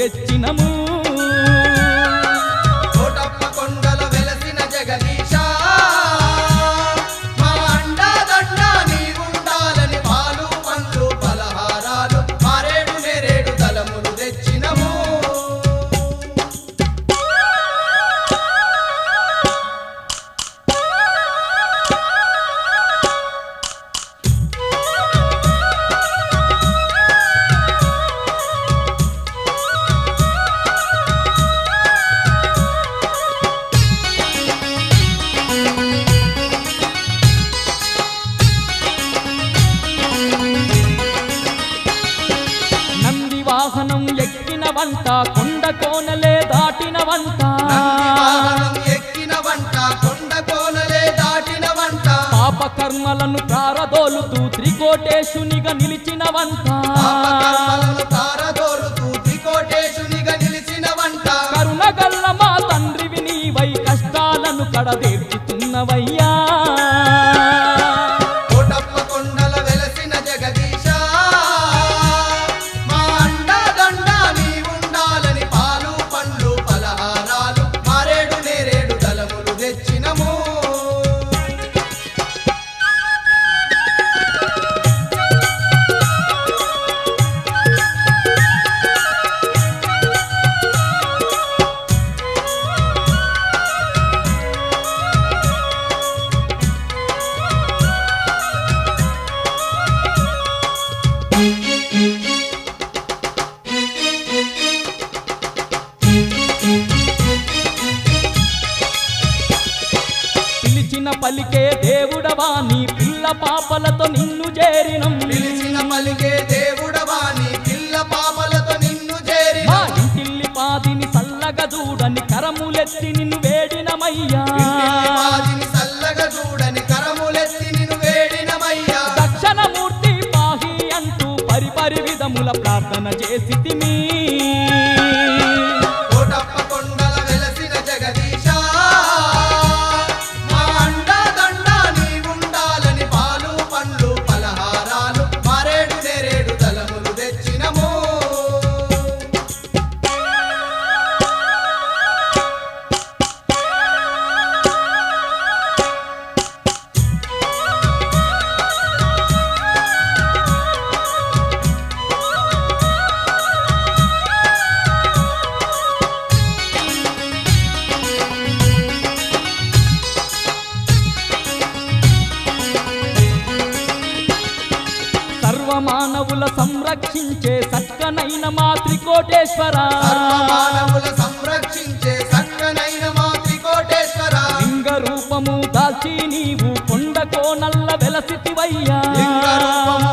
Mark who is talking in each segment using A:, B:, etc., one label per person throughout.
A: తెచ్చినము
B: నన్ను తారదోలుతూ త్రికోటేశునిగా
A: నిలిచినవంతా. చేరినం
B: పిలిచిన మలిగే
A: మానవుల సంరక్షించే సక్కనైన మా త్రికోటేశ్వర.
B: మానవుల సంరక్షించే సక్కనైన మా త్రికోటేశ్వర.
A: లింగ రూపము దాల్చి నీవు కొండకో నల్ల వెలసితివయ్యా.
B: లింగ రూపము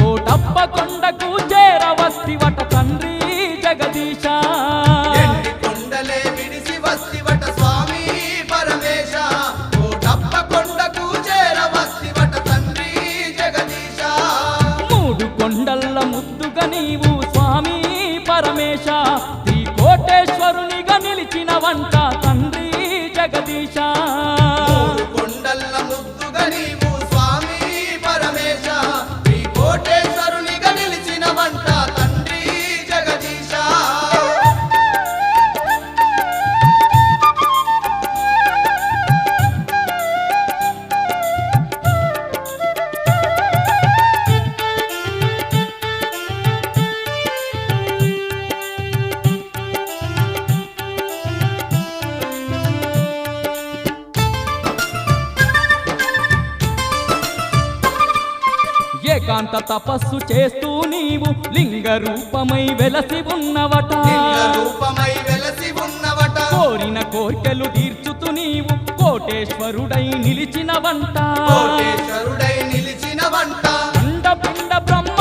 B: కోటప్ప
A: కొండకు చేరవస్తి వట ఏకాంత తపస్సు చేస్తూ నీవు లింగ రూపమై వెలసి ఉన్నవట.
B: రూపమై వెలసి ఉన్నవట.
A: కోరిన కోరికలు తీర్చుతు నీవు కోటేశ్వరుడై నిలిచిన వంట
B: కోటేశ్వరుడై నిలిచిన వంట పిండ బ్రహ్మ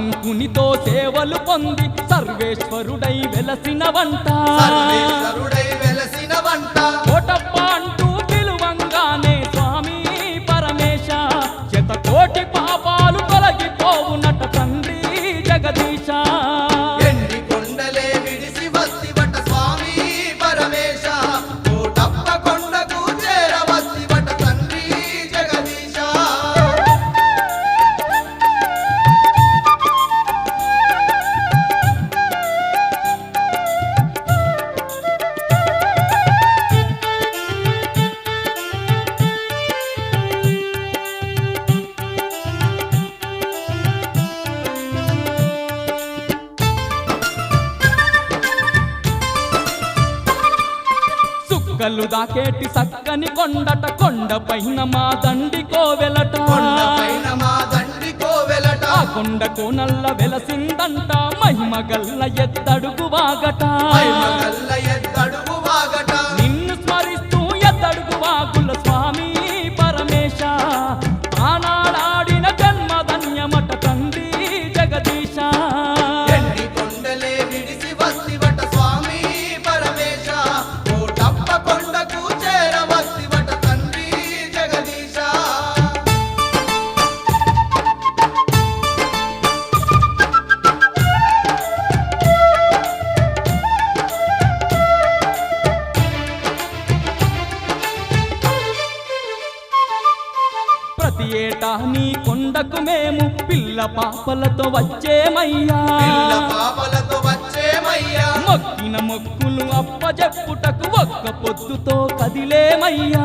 A: శంకునితో సేవలు పొంది సర్వేశ్వరుడై వెలసిన వంట.
B: సర్వేశ్వరుడై వెలసిన వంట.
A: దాకేటి సక్కని కొండట కొండ పైన మా దండి కోవెలట. కొండ కోనల్ల వెలసిందంట
B: మహిమగల్ల
A: ఎత్తడుగు వాగట. పిల్ల పాపలతో వచ్చేమయ్యా?
B: పాపలతో వచ్చేమయ్యా?
A: మొక్కిన మొక్కులు అప్పజెప్పుటకు ఒక్క పొద్దుతో కదిలేమయ్యా?